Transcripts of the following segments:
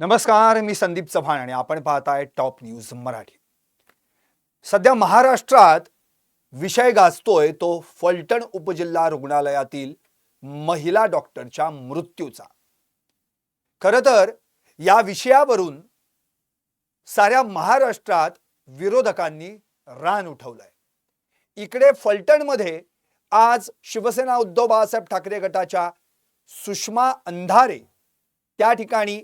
नमस्कार मी संदीप चव्हाण आणि आपण पाहताय टॉप न्यूज मराठी. सध्या महाराष्ट्रात विषय गाजतोय तो फलटण उपजिल्हा रुग्णालयातील महिला डॉक्टरच्या मृत्यूचा. खर तर या विषयावरून साऱ्या महाराष्ट्रात विरोधकांनी रान उठवलंय. इकडे फलटणमध्ये आज शिवसेना उद्धव बाळासाहेब ठाकरे गटाच्या सुषमा अंधारे त्या ठिकाणी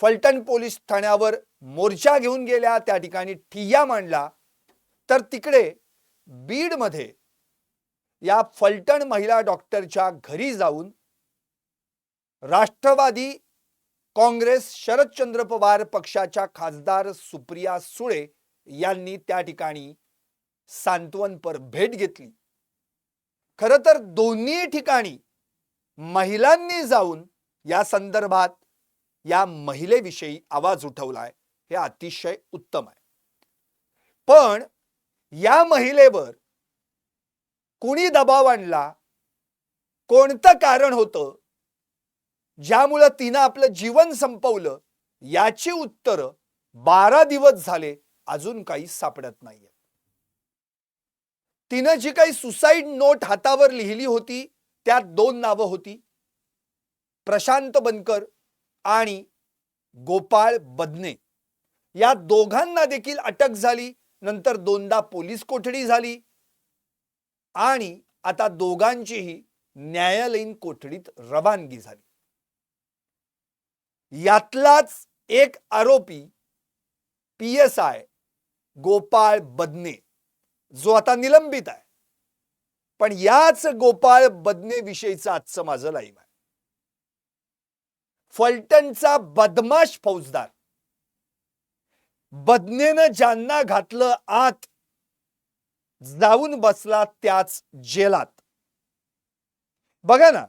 फलटण पोलीस ठाण्यावर मोर्चा घेऊन गेल्या त्या ठिकाणी ठिय्या मांडला. तर तिकडे बीडमध्ये या फलटण महिला डॉक्टरच्या घरी जाऊन राष्ट्रवादी काँग्रेस शरदचंद्र पवार पक्षाच्या खासदार सुप्रिया सुळे यांनी त्या ठिकाणी सांत्वनपर भेट घेतली. खरं तर दोन्ही ठिकाणी महिलांनी जाऊन या संदर्भात या महिलेविषयी आवाज उठवलाय हे अतिशय उत्तम आहे. पण या महिलेवर कुणी दबाव आणला? कोणतं कारण होतं? ज्यामुळं तिनं आपलं जीवन संपवलं याची उत्तरं बारा दिवस झाले अजून काही सापडत नाहीये तिनं जी काही सुसाईड नोट हातावर लिहिली होती त्यात दोन नावं होती. प्रशांत बनकर आणि गोपाळ बदने. या दोघांना देखील अटक झाली. नंतर दोनदा पोलीस कोठडी झाली. आणि आता दोघांचीही न्यायालयीन कोठडीत रवानगी झाली. यातलाच एक आरोपी P S I Gopal Badne जो आता निलंबित आहे. पण याच गोपाळ बदने विषयीचं आजचं माझं लाईव्ह आहे. फलटणचा बदमाश फौजदार. बदनेनं ज्यांना घातलं आत जाऊन बसला त्याच जेलात. बघा ना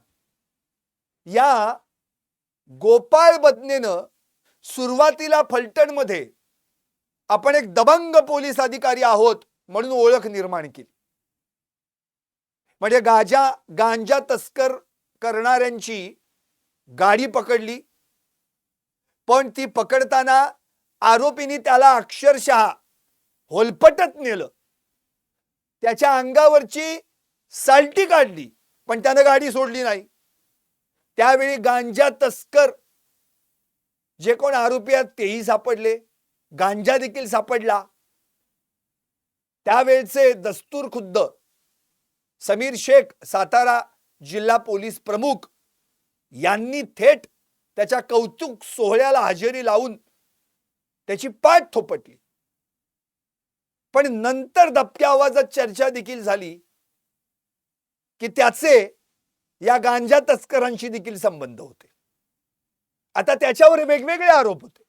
या गोपाळ बदनेनं सुरुवातीला फलटणमध्ये आपण एक दबंग पोलीस अधिकारी आहोत म्हणून ओळख निर्माण केली. म्हणजे गाजा गांजा तस्कर करणाऱ्यांची गाडी पकडली. पण ती पकडताना आरोपीने त्याला अक्षरशः होलपटत नेलं. त्याच्या अंगावरची साल्टी काढली पण त्यानं गाडी सोडली नाही. त्यावेळी गांजा तस्कर जे कोण आरोपी आहेत तेही सापडले. गांजा देखील सापडला. त्यावेळचे दस्तूर खुद्द समीर शेख सातारा जिल्हा पोलीस प्रमुख यांनी थेट त्याच्या कौतुक सोहळ्याला हजेरी लावून त्याची पाठ थोपटली. पण नंतर दबक्या आवाजात चर्चा देखील झाली की त्याचे या गांजा तस्करांशी देखील संबंध होते. आता त्याच्यावर वेगवेगळे आरोप होते.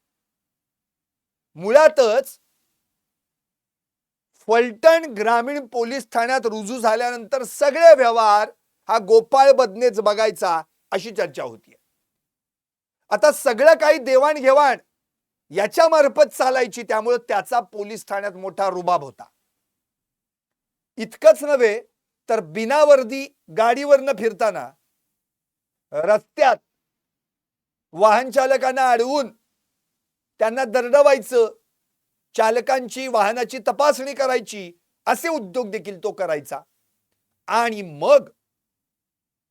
मुळातच फलटण ग्रामीण पोलीस ठाण्यात रुजू झाल्यानंतर सगळे व्यवहार हा गोपाळ बदनेच बघायचा अशी चर्चा होती आता सगळं काही देवाणघेवाण याच्या मार्फत चालायची त्यामुळे त्याचा पोलीस ठाण्यात मोठा रुबाब होता. इतकंच नव्हे तर बिनावर्दी गाडीवरनं फिरताना रस्त्यात वाहन चालकांना अडवून त्यांना दरडवायचं चालकांची वाहनाची तपासणी करायची असे उद्योग देखील तो करायचा. आणि मग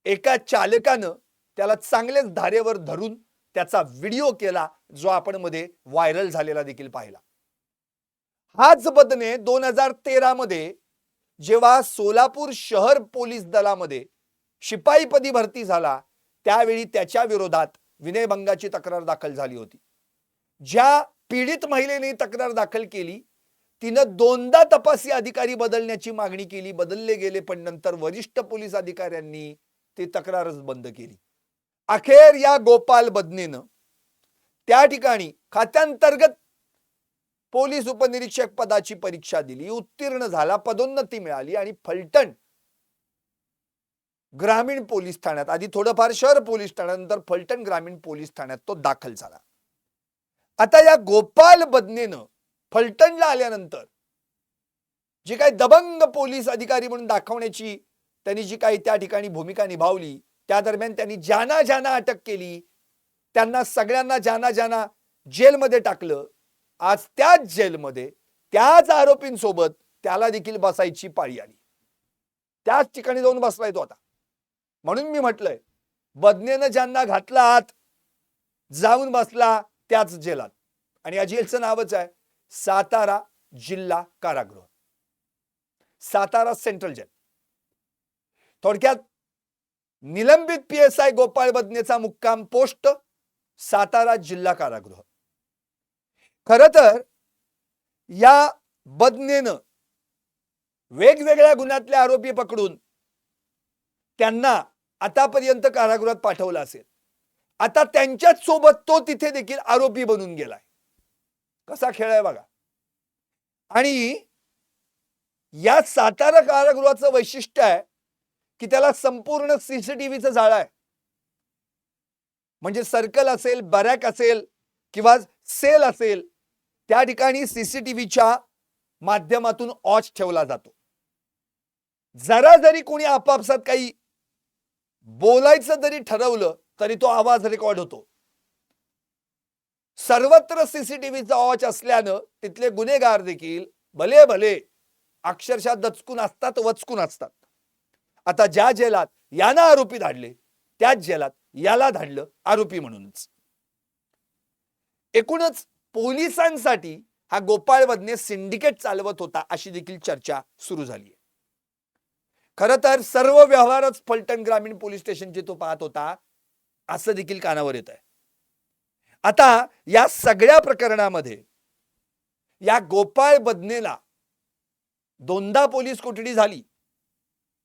एका चालकानं त्याला चांगलेच धारेवर धरून त्याचा व्हिडिओ केला जो आपण मध्ये व्हायरल झालेला देखील पाहिला. हाच बदने दोन हजार तेरा मध्ये जेव्हा सोलापूर शहर पोलीस दलामध्ये शिपाईपदी भरती झाला त्यावेळी त्याच्या विरोधात विनयभंगाची तक्रार दाखल झाली होती. ज्या पीडित महिलेने तक्रार दाखल केली तिनं दोनदा तपासी अधिकारी बदलण्याची मागणी केली बदलले गेले पण नंतर वरिष्ठ पोलीस अधिकाऱ्यांनी ती तक्रारच बंद केली. अखेर या गोपाल बदनेनं त्या ठिकाणी खात्यांतर्गत पोलीस उपनिरीक्षक पदाची परीक्षा दिली. उत्तीर्ण झाला पदोन्नती मिळाली आणि फलटण ग्रामीण पोलीस ठाण्यात आधी थोडंफार शहर पोलीस ठाण्यानंतर फलटण ग्रामीण पोलीस ठाण्यात तो दाखल झाला. आता या गोपाल बदनेनं फलटणला आल्यानंतर जी काही दबंग पोलीस अधिकारी म्हणून दाखवण्याची त्यांनी जी काही त्या ठिकाणी भूमिका निभावली त्या दरम्यान त्यांनी ज्यांना ज्यांना अटक केली त्यांना सगळ्यांना ज्यांना ज्यांना जेलमध्ये टाकलं आज त्याच जेलमध्ये त्याच आरोपींसोबत त्याला देखील बसायची पाळी आली. त्याच ठिकाणी जाऊन बसलाय तो आता. म्हणून मी म्हटलंय बदनेनं ज्यांना घातला आत जाऊन बसला त्याच जेलात. आणि या जेलचं नावच आहे सातारा जिल्हा कारागृह. Satara central jail. थोडक्यात निलंबित पी एस आय गोपाळ बदनेचा मुक्काम पोस्ट सातारा जिल्हा कारागृह. खर तर या बदनेनं वेगवेगळ्या गुन्ह्यातले आरोपी पकडून त्यांना आतापर्यंत कारागृहात पाठवलं असेल. आता त्यांच्याच सोबत तो तिथे देखील आरोपी बनून गेलाय. कसा खेळ आहे बघा. आणि या सातारा कारागृहाचं वैशिष्ट्य आहे की त्याला संपूर्ण सीसीटीव्हीचं जाळं आहे. म्हणजे सर्कल असेल बरॅक असेल किंवा सेल असेल त्या ठिकाणी सीसीटीव्हीच्या माध्यमातून ऑच ठेवला जातो. जरा जरी कोणी आपापसात काही बोलायचं जरी ठरवलं तरी तो आवाज रेकॉर्ड होतो. सर्वत्र सीसीटीव्हीचा ऑच असल्यानं तिथले गुन्हेगार देखील भले भले अक्षरशः दचकून असतात वचकून असतात. आता ज्या जेलात यांना आरोपी धाडले त्याच जेलात याला धाडलं आरोपी म्हणूनच. एकूणच पोलिसांसाठी हा गोपाळ वदने सिंडिकेट चालवत होता अशी देखील चर्चा सुरू झाली आहे. खर तर सर्व व्यवहारच फलटण ग्रामीण पोलीस स्टेशनचे तो पाहत होता असं देखील कानावर येत आहे आता या सगळ्या प्रकरणामध्ये या गोपाळ बदनेला दोनदा पोलीस कोठडी झाली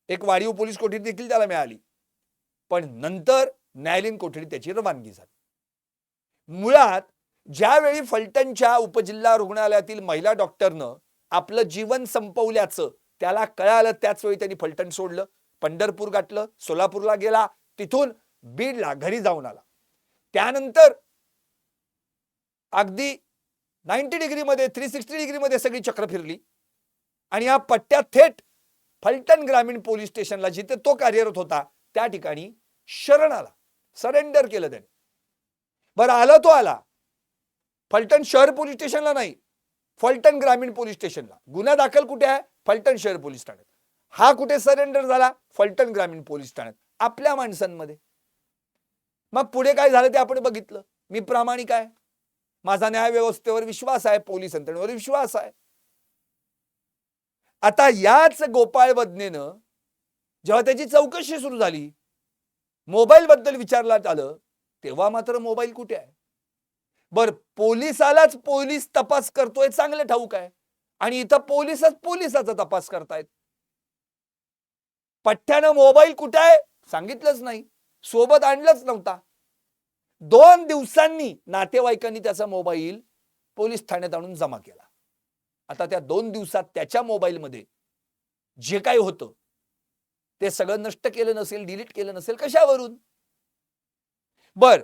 एक वाढीव पोलीस कोठडी देखील त्याला मिळाली. पण नंतर न्यायालयीन कोठडी त्याची रवानगी झाली. मुळात ज्यावेळी फलटणच्या उपजिल्हा रुग्णालयातील महिला डॉक्टरनं आपलं जीवन संपवल्याचं त्याला कळालं त्याच वेळी त्यांनी फलटण सोडलं पंढरपूर गाठलं सोलापूरला गेला तिथून बीडला घरी जाऊन आला. त्यानंतर अगदी नाईन्टी डिग्रीमध्ये थ्री सिक्स्टी डिग्रीमध्ये सगळी चक्र फिरली. आणि या पट्ट्यात थेट फलटण ग्रामीण पोलीस स्टेशनला जिथे तो कार्यरत होता त्या ठिकाणी शरण आला. सरेंडर केलं त्याने. बरं आला तो आला. फलटण शहर पोलीस स्टेशनला नाही फलटण ग्रामीण पोलीस स्टेशनला. गुन्हा दाखल कुठे आहे? फलटण शहर पोलीस ठाण्यात. हा कुठे सरेंडर झाला? फलटण ग्रामीण पोलीस ठाण्यात. आपल्या माणसांमध्ये. मग पुढे काय झालं ते आपण बघितलं. मी प्रामाणिक आहे. माझा न्याय व्यवस्थेवर विश्वास आहे पोलीस यंत्रणेवर विश्वास आहे. आता याच गोपाळ बदनेनं जेव्हा त्याची चौकशी सुरू झाली मोबाईल बद्दल विचारण्यात आलं तेव्हा मात्र मोबाईल कुठे आहे? बर पोलिसालाच पोलीस तपास करतोय चांगलं ठाऊक आहे. आणि इथं पोलिसच पोलिसाचा तपास करतायत. पठ्ठ्यानं मोबाईल कुठे आहे? सांगितलंच नाही. सोबत आणलंच नव्हता. दोन दिवसांनी नातेवाईकांनी त्याचा मोबाईल पोलीस ठाण्यात आणून जमा केला. आता त्या दोन दिवसात त्याच्या मोबाईलमध्ये जे काही होतं ते सगळं नष्ट केलं नसेल डिलीट केलं नसेल कशावरून? बर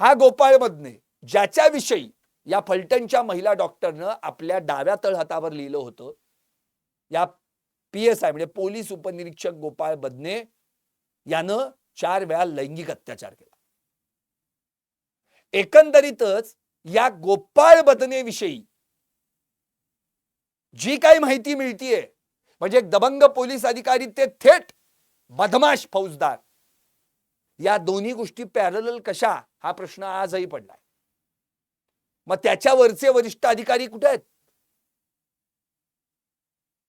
हा गोपाळ मधने ज्याच्याविषयी या फलटणच्या महिला डॉक्टरनं आपल्या डाव्या तळहातावर लिहिलं होतं या पी एस आय म्हणजे पोलीस उपनिरीक्षक गोपाळ बदने यानं चार वेळा लैंगिक अत्याचार केला. एकंदरीतच या गोपाळ बदनेविषयी जी काही माहिती मिळतीये म्हणजे एक दबंग पोलीस अधिकारी ते थेट बदमाश फौजदार. या दोन्ही गोष्टी पॅरल कशा? हा प्रश्न आजही पडलाय. मग त्याच्यावरचे वरिष्ठ अधिकारी कुठे आहेत?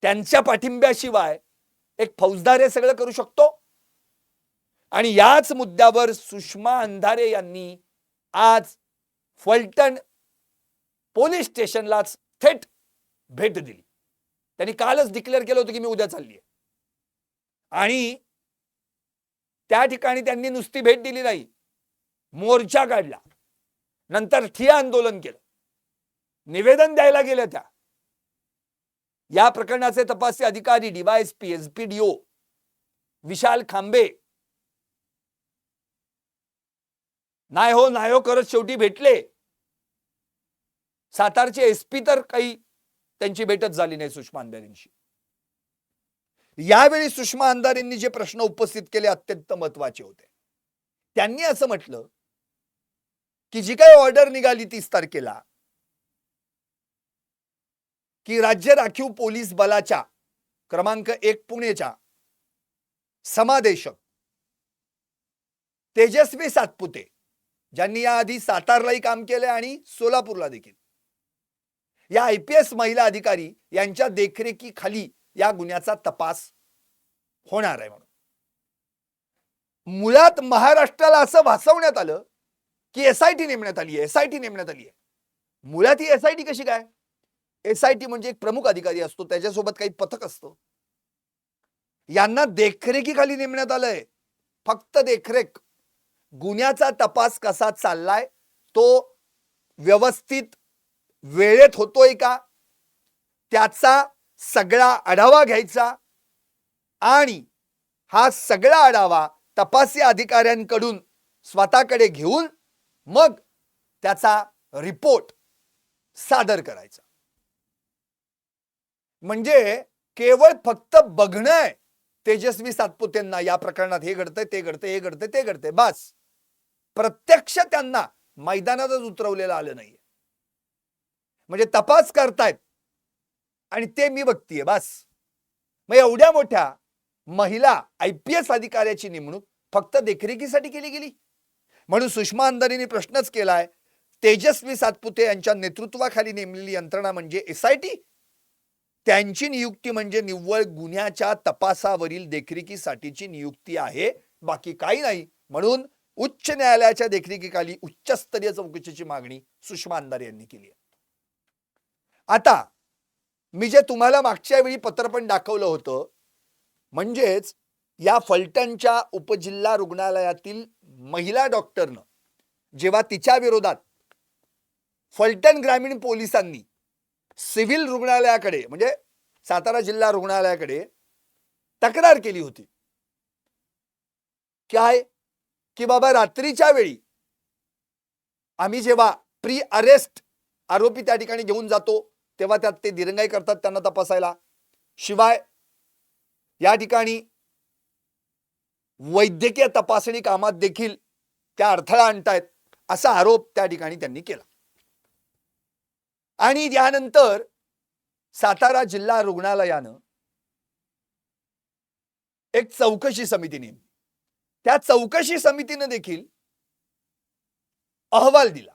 त्यांच्या पाठिंब्याशिवाय एक फौजदार हे सगळं करू शकतो? आणि याच मुद्द्यावर सुषमा अंधारे यांनी आज फलटण पोलीस स्टेशनलाच थेट भेट दिली. त्यांनी कालच डिक्लेअर केलं होतं की मी उद्या चालली आहे आणि त्या ठिकाणी त्यांनी नुसती भेट दिली नाही. मोर्चा काढला. नंतर ठिया आंदोलन केलं. निवेदन द्यायला गेल्या त्या. या प्रकरणाचे तपासी अधिकारी डीवायएसपी एसपीडीओ विशाल खांबे. नाही हो नाही हो करत शेवटी भेटले. सातारचे एसपी तर काही त्यांची भेटच झाली नाही सुषमा अंधारेंशी. यावेळी सुषमा अंधारेंनी जे प्रश्न उपस्थित केले अत्यंत महत्त्वाचे होते. त्यांनी असं म्हटलं की जी काय ऑर्डर निघाली तीस तारखेला की राज्य राखीव पोलीस बलाच्या क्रमांक एक पुणेच्या समादेशक तेजस्वी सातपुते ज्यांनी याआधी सातारलाही काम केलंय आणि सोलापूरला देखील. या आय पी एस महिला अधिकारी यांच्या देखरेखीखाली या गुन्ह्याचा तपास होणार आहे म्हणून. मुळात महाराष्ट्राला असं भासवण्यात आलं की एसआयटी नेमण्यात आली आहे एसआयटी नेमण्यात आली आहे. मुळात ही एसआयटी कशी काय? एसआयटी म्हणजे एक प्रमुख अधिकारी असतो त्याच्यासोबत काही पथक असतं. यांना देखरेखीखाली नेमण्यात आलंय. फक्त देखरेख. गुन्ह्याचा तपास कसा चाललाय तो व्यवस्थित वेळेत होतोय का? त्याचा सगळा आढावा घ्यायचा आणि हा सगळा आढावा तपासी अधिकाऱ्यांकडून स्वतःकडे घेऊन मग त्याचा रिपोर्ट सादर करायचा. म्हणजे केवळ फक्त बघणं आहे तेजस्वी सातपुतेंना या प्रकरणात हे घडतंय ते घडतंय हे घडतंय ते घडतंय बस. प्रत्यक्ष त्यांना मैदानातच उतरवलेलं आलं नाहीये. म्हणजे तपास करतायत. आणि ते मी बघतीये बस. मग एवढ्या मोठ्या महिला आय पी एस अधिकाऱ्याची नेमणूक फक्त देखरेखीसाठी केली गेली? म्हणून सुषमा अंधारीने प्रश्नच केलाय तेजस्वी सातपुते यांच्या नेतृत्वाखाली नेमलेली यंत्रणा म्हणजे एसआयटी त्यांची नियुक्ती म्हणजे निव्वळ गुन्ह्याच्या तपासावरील देखरेखीसाठीची नियुक्ती आहे बाकी काही नाही. म्हणून उच्च न्यायालयाच्या देखरेखीखाली उच्चस्तरीय चौकशीची मागणी सुषमा अंधारे यांनी केली आहे. आता मी जे तुम्हाला मागच्या वेळी पत्र पण दाखवलं होतं म्हणजेच या फलटणच्या उपजिल्हा रुग्णालयातील महिला डॉक्टरनं जेव्हा तिच्या विरोधात फलटण ग्रामीण पोलिसांनी सिव्हिल रुग्णालयाकडे म्हणजे सातारा जिल्हा रुग्णालयाकडे तक्रार केली होती. काय की बाबा रात्रीच्या वेळी आम्ही जेव्हा प्री अरेस्ट आरोपी त्या ठिकाणी घेऊन जातो तेव्हा त्यात ते दिरंगाई करतात त्यांना तपासायला. शिवाय या ठिकाणी वैद्यकीय तपासणी कामात देखील त्या अडथळा आणतायत असा आरोप त्या ठिकाणी त्यांनी केला. आणि यानंतर सातारा जिल्हा रुग्णालयानं एक चौकशी समिती नेमली. त्या चौकशी समितीनं देखील अहवाल दिला.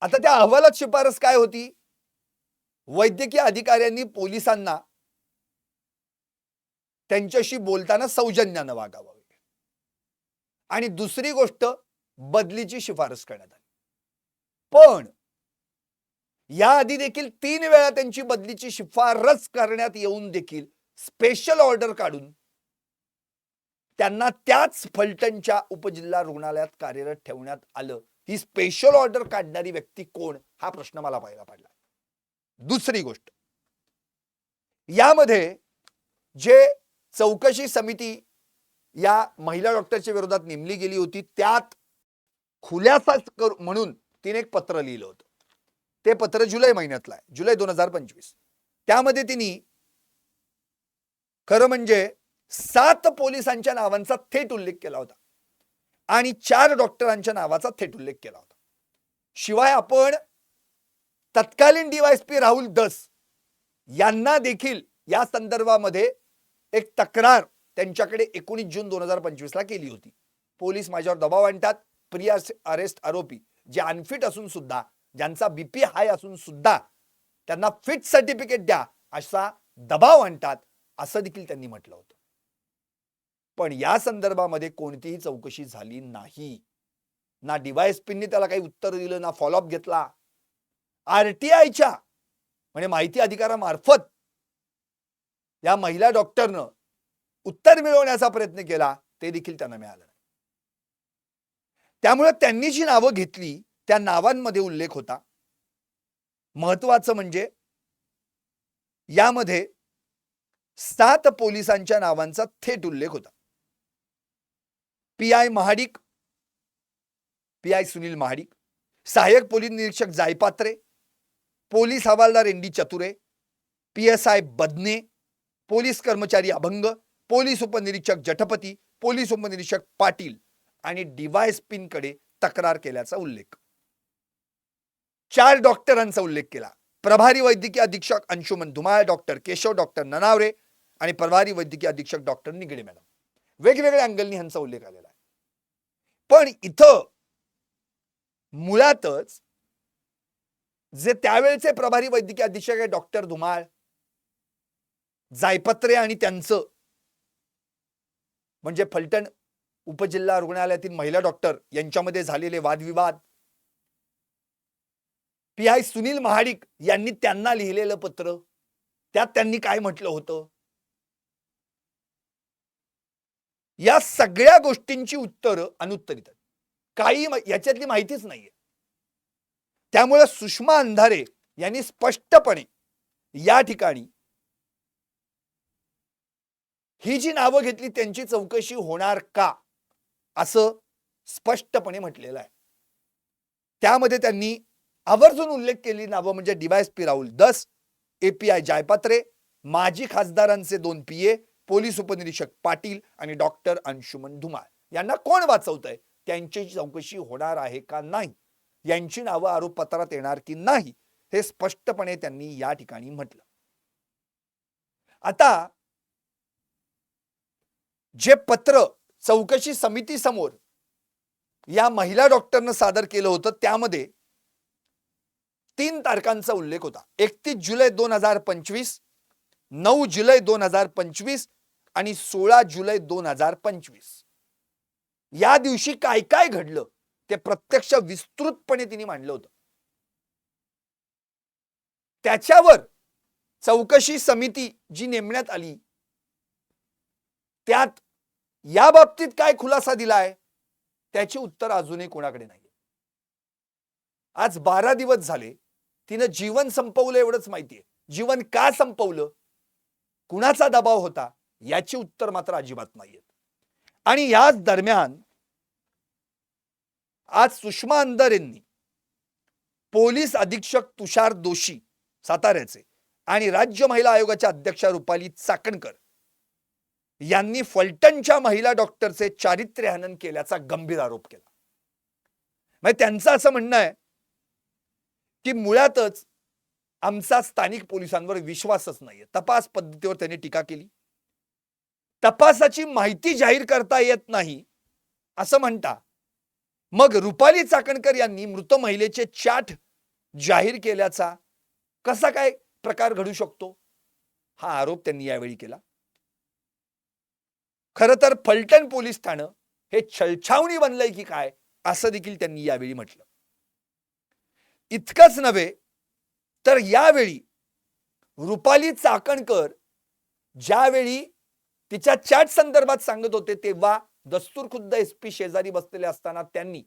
आता त्या अहवालात शिफारस काय होती? वैद्यकीय अधिकाऱ्यांनी पोलिसांना त्यांच्याशी बोलताना सौजन्यानं वागावं. आणि दुसरी गोष्ट बदलीची शिफारस करण्यात आली. पण याआधी देखील तीन वेळा त्यांची बदलीची शिफारस करण्यात येऊन देखील स्पेशल ऑर्डर काढून त्यांना त्याच फलटणच्या उपजिल्हा रुग्णालयात कार्यरत ठेवण्यात आलं. ही स्पेशल ऑर्डर काढणारी व्यक्ती कोण? हा प्रश्न मला पाहायला पडला. दुसरी गोष्ट. यामध्ये जे चौकशी समिती या महिला डॉक्टरच्या विरोधात नेमली गेली होती त्यात खुल्यासा कर- म्हणून तिने एक पत्र लिहिलं होतं. ते पत्र जुलै महिन्यातलं आहे जुलै दोन हजार पंचवीस. त्यामध्ये तिने खरं म्हणजे सात पोलिसांच्या नावांचा थेट उल्लेख केला होता आणि चार डॉक्टरांच्या नावाचा थेट उल्लेख केला होता. शिवाय आपण तत्कालीन डीवायसपी राहुल दस यांना देखील या संदर्भामध्ये एक तक्रार त्यांच्याकडे एकोणीस जून दोन हजार पंचवीसला केली होती. पोलीस माझ्यावर दबाव आणतात. प्रिया अरेस्ट आरोपी जे अनफिट असून सुद्धा ज्यांचा बीपी हाय असून सुद्धा त्यांना फिट सर्टिफिकेट द्या असा दबाव आणतात असं देखील त्यांनी म्हटलं होतं. पण या संदर्भामध्ये कोणतीही चौकशी झाली नाही. ना डीवायएसपींनी त्याला काही उत्तर दिलं ना फॉलोअप घेतला. आरटीआयच्या म्हणजे माहिती अधिकारामार्फत या महिला डॉक्टरनं उत्तर मिळवण्याचा प्रयत्न केला ते देखील त्यांना मिळालं नाही. त्यामुळे त्यांनी जी नावं घेतली त्या नावांमध्ये उल्लेख होता. महत्वाचं म्हणजे यामध्ये सात पोलिसांच्या नावांचा थेट उल्लेख होता. P I Mahadik P I Sunil Mahadik सहाय्यक पोलीस निरीक्षक जायपात्रे पोलीस हवालदार N D Chature P S I Badne police कर्मचारी अभंग पोलीस उपनिरीक्षक जठपती पोलीस उपनिरीक्षक पाटील आणि डिवायएसपींकडे तक्रार केल्याचा उल्लेख. चार डॉक्टरांचा उल्लेख केला. प्रभारी वैद्यकीय अधीक्षक अंशुमन धुमाळ डॉक्टर केशव डॉक्टर ननावरे आणि प्रभारी वैद्यकीय अधीक्षक डॉक्टर निगडे मॅडम. वेगवेगळ्या अँगलनी ह्यांचा उल्लेख आलेला आहे. पण इथं मुळातच जे त्यावेळचे प्रभारी वैद्यकीय अधीक्षक आहे डॉक्टर धुमाळ जायपत्रे आणि त्यांचं म्हणजे फलटण उपजिल्हा रुग्णालयातील महिला डॉक्टर यांच्यामध्ये झालेले वादविवाद. पी आय सुनील महाडिक यांनी त्यांना लिहिलेलं पत्र त्यात त्यांनी काय म्हटलं होतं? या सगळ्या गोष्टींची उत्तरं अनुत्तरित आहेत. काही याच्यातली माहितीच नाहीये. त्यामुळे सुषमा अंधारे यांनी स्पष्टपणे या ठिकाणी ही जी नावं घेतली त्यांची चौकशी होणार का असं स्पष्टपणे म्हटलेलं आहे. त्यामध्ये त्यांनी आवर्जून उल्लेख केली नावं म्हणजे डिवायस पी राहुल दस एपीआय जायपात्रे माजी खासदारांचे दोन पीए पोलीस उपनिरीक्षक पाटील आणि डॉक्टर अंशुमन धुमाळ. यांना कोण वाचवत आहे त्यांची चौकशी होणार आहे का नाही? यांची नावं आरोपपत्रात येणार की नाही हे स्पष्टपणे त्यांनी या ठिकाणी म्हटलं. आता जे पत्र चौकशी समिती समोर या महिला डॉक्टरनं सादर केलं होतं त्यामध्ये तीन तारखांचा उल्लेख होता. एकतीस जुलै दोन हजार पंचवीस नऊ जुलै दोन हजार पंचवीस आणि सोळा जुलै दोन हजार पंचवीस. या दिवशी काय काय घडलं? ते प्रत्यक्ष विस्तृतपणे तिने मांडलं होतं. त्याच्यावर चौकशी समिती जी नेमण्यात आली त्यात या बाबतीत काय खुलासा दिलाय त्याची उत्तर अजूनही कोणाकडे नाही आज बारा दिवस झाले तिनं जीवन संपवलं एवढंच माहितीये. जीवन का संपवलं? कुणाचा दबाव होता? याची उत्तर मात्र अजिबात नाहीयेत आणि याच दरम्यान आज सुषमा अंदर यांनी पोलीस अधीक्षक तुषार दोशी साताऱ्याचे आणि राज्य महिला आयोगाच्या अध्यक्षा रुपाली चाकणकर यांनी फलटणच्या महिला डॉक्टरचे चारित्र्य हनन केल्याचा गंभीर आरोप केला. म्हणजे त्यांचं असं म्हणणं आहे की मुळातच आमचा स्थानिक पोलिसांवर विश्वासच नाहीये. तपास पद्धतीवर त्यांनी टीका केली. तपासाची माहिती जाहीर करता येत नाही असं म्हणता मग रुपाली चाकणकर यांनी मृत महिलेचे चाठ जाहीर केल्याचा कसा काय प्रकार घडू शकतो? हा आरोप त्यांनी यावेळी केला. खर तर फलटण पोलीस ठाणं हे छळछावणी बनलंय की काय असं देखील त्यांनी यावेळी म्हटलं. इतकंच नव्हे तर यावेळी रुपाली चाकणकर ज्यावेळी तिच्या चॅट संदर्भात सांगत होते तेव्हा दस्तूर खुद्द एस पी शेजारी बसलेले असताना त्यांनी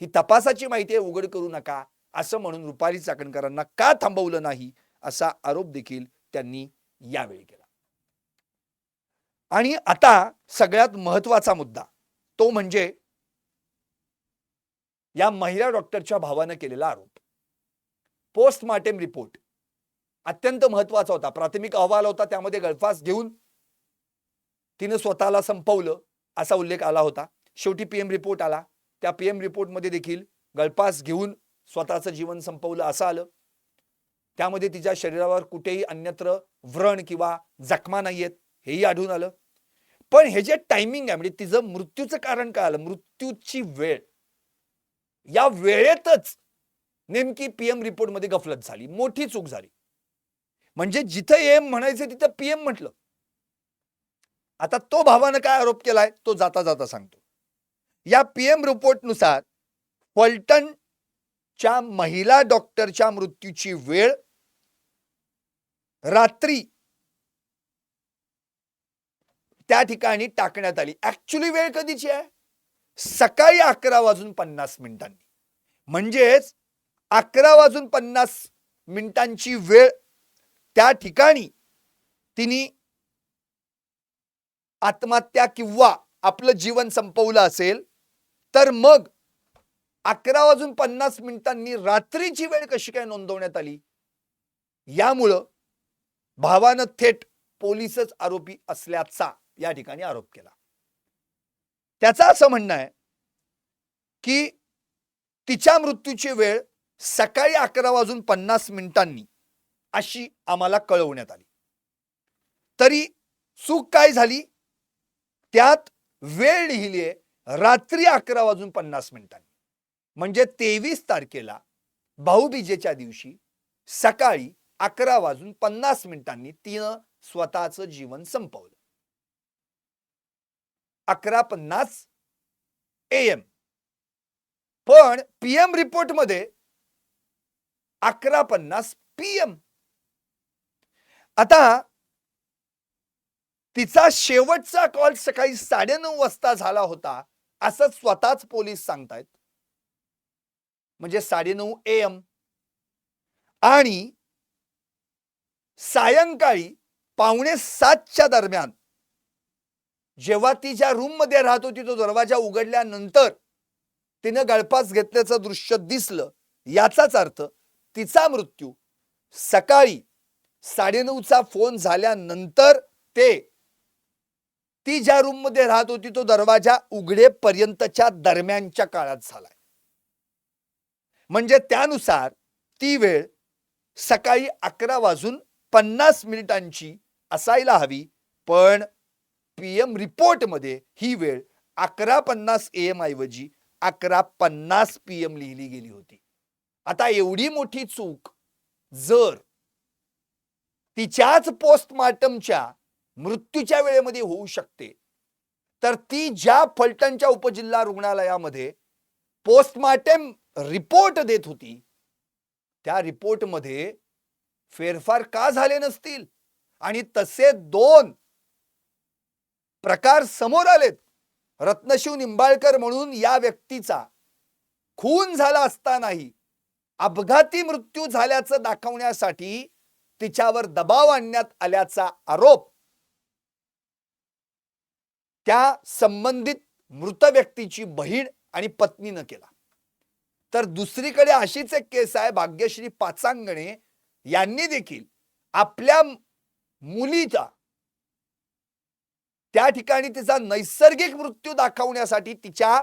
ही तपासाची माहिती उघड करू नका असं म्हणून रुपाली चाकणकरांना का थांबवलं नाही असा आरोप देखील त्यांनी यावेळी केला. आणि आता सगळ्यात महत्त्वाचा मुद्दा तो म्हणजे या महिला डॉक्टरच्या भावानं केलेला आरोप. पोस्टमार्टेम रिपोर्ट अत्यंत महत्त्वाचा होता प्राथमिक अहवाल होता त्यामध्ये गळफास घेऊन तिनं स्वतःला संपवलं. असा उल्लेख आला होता. शेवटी पीएम रिपोर्ट आला. त्या पीएम रिपोर्टमध्ये देखील गळपास घेऊन स्वतःचं जीवन संपवलं असं आलं. त्यामध्ये तिच्या शरीरावर कुठेही अन्यत्र व्रण किंवा जखमा नाहीयेत हेही आढळून आलं. पण हे जे टायमिंग आहे म्हणजे तिचं मृत्यूचं कारण काय आलं? मृत्यूची वेळ. या वेळेतच नेमकी पीएम रिपोर्टमध्ये गफलत झाली. मोठी चूक झाली. म्हणजे जिथं एम म्हणायचं तिथं पीएम म्हटलं. आता तो भावानं काय आरोप केलाय तो जाता जाता सांगतो. या पीएम रिपोर्टनुसार फलटणच्या महिला डॉक्टरच्या मृत्यूची वेळ रात्री त्या ठिकाणी टाकण्यात आली. ऍक्च्युली वेळ कधीची आहे? सकाळी अकरा वाजून पन्नास मिनिटांनी. म्हणजेच अकरा वाजून पन्नास मिनिटांची वेळ त्या ठिकाणी तिने आत्महत्या किंवा आपलं जीवन संपवलं असेल तर मग अकरा वाजून पन्नास मिनिटांनी रात्रीची वेळ कशी काय नोंदवण्यात आली? यामुळं भावानं थेट पोलीसच आरोपी असल्याचा या ठिकाणी आरोप केला. त्याचं असं म्हणणं आहे की तिच्या मृत्यूची वेळ सकाळी अकरा वाजून पन्नास मिनिटांनी अशी आम्हाला कळवण्यात आली. तरी चूक काय झाली? त्यात वेळ लिहिली आहे. रात्री अकरा वाजून पन्नास मिनिटांनी. म्हणजे तेवीस तारखेला भाऊबीजेच्या दिवशी सकाळी अकरा वाजून पन्नास मिनिटांनी तिनं स्वतःचं जीवन संपवलं. अकरा पन्नास एम पण पीएम रिपोर्टमध्ये अकरा पन्नास पीएम आता तिचा शेवटचा कॉल सकाळी साडेनऊ वाजता झाला होता असं स्वतःच पोलीस सांगतायत. म्हणजे साडेनऊ एम आणि सायंकाळी पावणे सातच्या दरम्यान जेव्हा ती ज्या रूममध्ये राहत होती तो दरवाजा उघडल्यानंतर तिनं गळपास घेतल्याचं दृश्य दिसलं याचाच अर्थ तिचा मृत्यू. सकाळी साडेनऊचा फोन झाल्यानंतर ते ती ज्या रूममध्ये राहत होती तो दरवाजा उघडेपर्यंतच्या दरम्यानच्या काळात झालाय. म्हणजे त्यानुसार ती वेळ सकाळी अकरा वाजून पन्नास मिनिटांची असायला हवी पण पीएम रिपोर्टमध्ये ही वेळ अकरा पन्नास एम ऐवजी अकरा पन्नास पीएम लिहिली गेली होती. आता एवढी मोठी चूक जर तिच्याच पोस्टमार्टमच्या मृत्यूच्या वेळेमध्ये होऊ शकते. तर ती ज्या फलटणच्या उपजिल्हा रुग्णालयामध्ये पोस्टमार्टम रिपोर्ट देत होती त्या रिपोर्टमध्ये फेरफार का झाले नसतील? आणि तसे दोन प्रकार समोर आलेत. रत्नशिव निंबाळकर म्हणून या व्यक्तीचा खून झाला असतानाही अपघाती मृत्यू झाल्याचं दाखवण्यासाठी तिच्यावर दबाव आणण्यात आल्याचा आरोप त्या संबंधित मृत व्यक्तीची बहीण आणि पत्नीनं केला. तर दुसरीकडे अशीच एक केस आहे भाग्यश्री पाचांगणे यांनी देखील आपल्या मुलीचा त्या ठिकाणी तिचा नैसर्गिक मृत्यू दाखवण्यासाठी तिच्या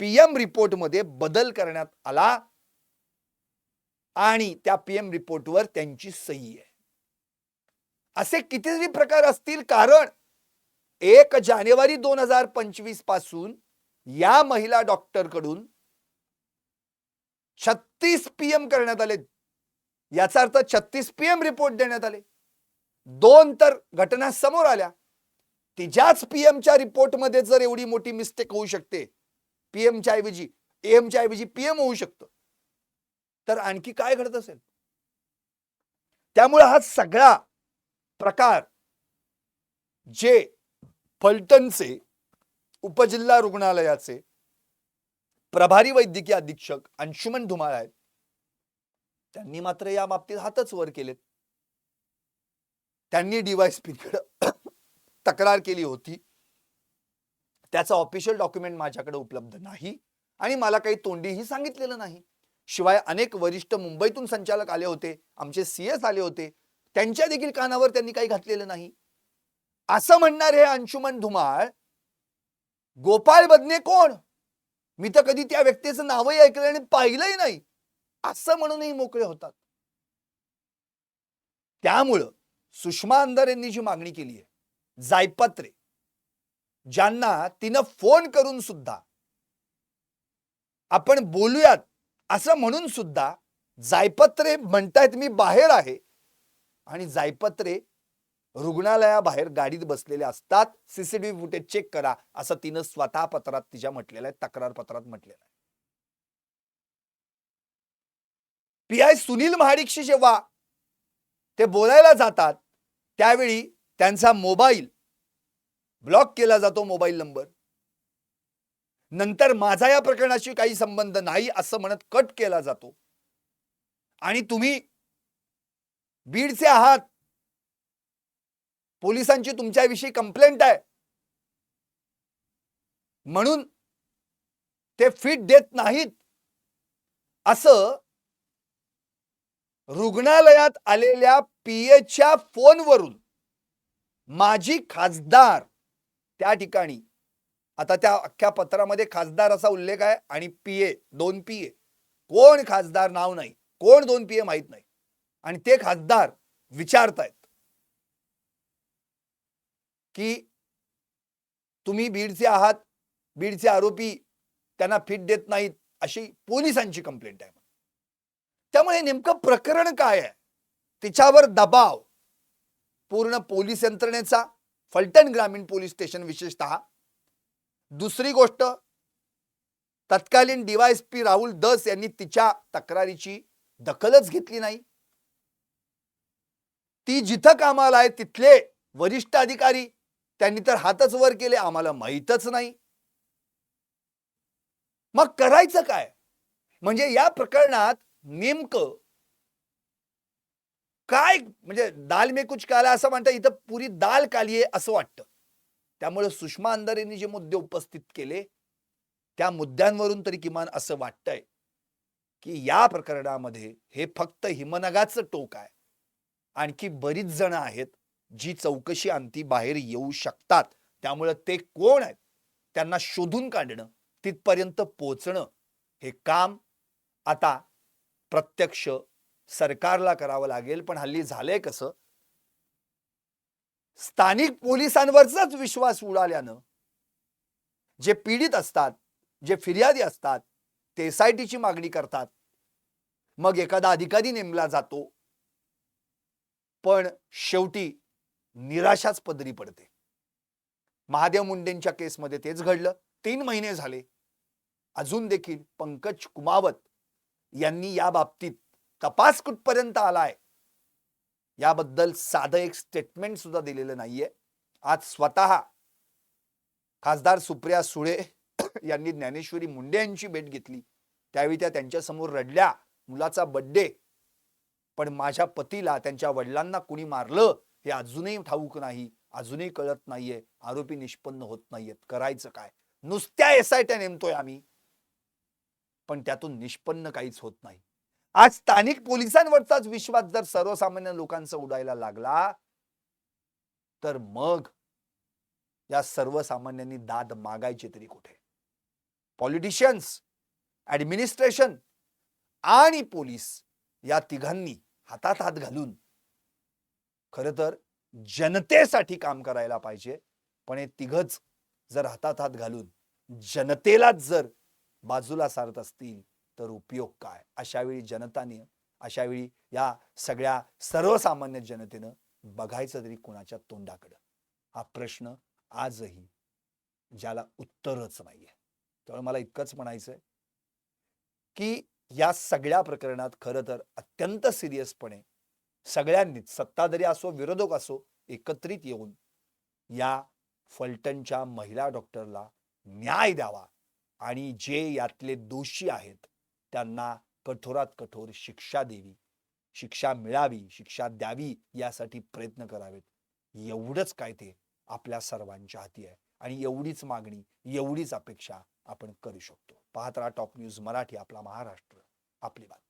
पीएम रिपोर्टमध्ये बदल करण्यात आला आणि त्या पीएम रिपोर्टवर त्यांची सही आहे. असे कितीतरी प्रकार असतील कारण एक जानेवारी दोन हजार पंचवीसपासून या महिला डॉक्टरकडून छत्तीस पीएम करण्यात आले. याचा अर्थ छत्तीस पीएम रिपोर्ट देण्यात आले. दोन तर घटना समोर आल्या. तिच्याच पीएमच्या रिपोर्टमध्ये जर एवढी मोठी मिस्टेक होऊ शकते पीएमच्या ऐवजी एमच्या ऐवजी पीएम होऊ शकतं. तर आणखी काय घडत असेल? त्यामुळे हा सगळा प्रकार जे फलटणचे उपजिल्हा रुग्णालयाचे प्रभारी वैद्यकीय अधीक्षक अंशुमन धुमाळ आहेत. त्यांनी मात्र या बाबतीत हातच वर केलेत. त्यांनी डीवायसपीकडे तक्रार केली होती. त्याचा ऑफिशियल डॉक्युमेंट माझ्याकडे उपलब्ध नाही आणि मला काही तोंडीही सांगितलेलं नाही. शिवाय अनेक वरिष्ठ मुंबईतून संचालक आले होते आमचे सीएस आले होते. त्यांच्या देखील कानावर त्यांनी काही घातलेलं नाही. असं म्हणणार हे अंशुमन धुमाळ गोपाळ बदने कोण? मी तर कधी त्या व्यक्तीचं नावही ऐकलं आणि पाहिलंही नाही. असं म्हणूनही मोकळे होतात. त्यामुळं सुषमा अंधार यांनी जी मागणी केली आहे जायपत्रे ज्यांना तिनं फोन करून सुद्धा आपण बोलूयात असं म्हणून सुद्धा जायपत्रे म्हणतायत मी बाहेर आहे आणि जायपत्रे रुग्णालयाबाहेर गाडीत बसलेले असतात. सीसीटीव्ही फुटेज चेक करा असं तिनं स्वतः पत्रात तिच्या म्हटलेलं आहे तक्रार पत्रात म्हटलेलं आहे पी आय सुनील महाडिकशी जेव्हा ते बोलायला जातात त्यावेळी त्यांचा मोबाईल ब्लॉक केला जातो मोबाईल नंबर. नंतर माझा या प्रकरणाशी काही संबंध नाही असं म्हणत कट केला जातो. आणि तुम्ही बीडचे आहात. पोलिसांची तुमच्याविषयी कंप्लेंट आहे. म्हणून ते फिट देत नाहीत. असं रुग्णालयात आलेल्या पीएच्या फोनवरून माजी खासदार त्या ठिकाणी आता त्या अख्ख्या पत्रामध्ये खासदार असा उल्लेख आहे आणि पीए दोन पीए. कोण खासदार नाव नाही कोण दोन पीए माहीत नाही. आणि ते खासदार विचारतायत. की तुम्ही बीडचे आहात बीडचे आरोपी त्यांना फिट देत नाहीत अशी पोलिसांची कंप्लेंट आहे. त्यामुळे नेमकं प्रकरण काय आहे? तिच्यावर दबाव पूर्ण पोलीस यंत्रणेचा फलटण ग्रामीण पोलीस स्टेशन विशेषतः. दुसरी गोष्ट तत्कालीन डीवायएसपी राहुल दस यांनी तिच्या तक्रारीची दखलच घेतली नाही. ती जिथं कामाला आहे तिथले वरिष्ठ अधिकारी त्यांनी तर हातच वर केले आम्हाला माहीतच नाही. मग करायचं काय? म्हणजे या प्रकरणात नेमकं काय म्हणजे दाल मे कुछ काला असं म्हणतात इथं पुरी दाल काली आहे असं वाटतं. त्यामुळे सुषमा अंधारेंनी जे मुद्दे उपस्थित केले त्या मुद्द्यांवरून तरी किमान असं वाटतंय की या प्रकरणामध्ये हे फक्त हिमनगाचं टोक आहे. आणखी बरीच जण आहेत जी चौकशी अंती बाहेर येऊ शकतात. त्यामुळे ते कोण आहेत? त्यांना शोधून काढणं तिथपर्यंत पोचणं हे काम आता प्रत्यक्ष सरकारला करावं लागेल. पण हल्ली झालंय कसं? स्थानिक पोलिसांवरचाच विश्वास उडाल्यानं जे पीडित असतात जे फिर्यादी असतात ते एस आय टीची मागणी करतात. मग एखादा अधिकारी नेमला जातो. पण शेवटी निराशाच पदरी पडते. महादेव मुंडेंच्या केसमध्ये तेच घडलं. तीन महिने झाले. अजून देखील पंकज कुमावत यांनी या बाबतीत तपास कुठपर्यंत आलाय? याबद्दल साधं एक स्टेटमेंट सुद्धा दिलेलं नाहीये. आज स्वतः खासदार सुप्रिया सुळे यांनी ज्ञानेश्वरी मुंडे यांची भेट घेतली. त्यावेळी त्या त्यांच्यासमोर रडल्या. मुलाचा बड्डे पण माझ्या पतीला त्यांच्या वडिलांना कुणी मारलं? हे अजूनही ठाऊक नाही अजूनही कळत नाहीये आरोपी निष्पन्न होत नाहीयेत. करायचं काय? नुसत्या एस आय ट्या नेमतोय आम्ही. पण त्यातून निष्पन्न काहीच होत नाही. आज स्थानिक पोलिसांवरचाच विश्वास जर सर्वसामान्य लोकांचा उडायला लागला तर मग या सर्वसामान्यांनी दाद मागायची तरी कुठे? पॉलिटिशियन्स ऍडमिनिस्ट्रेशन आणि पोलीस या तिघांनी हातात हात घालून खरं तर जनतेसाठी काम करायला पाहिजे पण हे तिघच जर हातात हात घालून जनतेलाच जर बाजूला सारत असतील तर उपयोग काय? अशा वेळी जनताने अशा वेळी या सगळ्या सर्वसामान्य जनतेनं बघायचं तरी कोणाच्या तोंडाकडं? हा प्रश्न आजही ज्याला उत्तरच नाहीये. त्यामुळे मला इतकंच म्हणायचंय की या सगळ्या प्रकरणात खरं तर अत्यंत सिरियसपणे सगळ्यांनीच सत्ताधारी असो विरोधक असो एकत्रित येऊन या फलटणच्या महिला डॉक्टरला न्याय द्यावा आणि जे यातले दोषी आहेत त्यांना कठोरात कठोर शिक्षा द्यावी शिक्षा मिळावी शिक्षा द्यावी यासाठी प्रयत्न करावेत. एवढंच काय ते आपल्या सर्वांच्या हाती आहे आणि एवढीच मागणी एवढीच अपेक्षा आपण करू शकतो. पाहत राहा टॉप न्यूज मराठी आपला महाराष्ट्र. आपली बात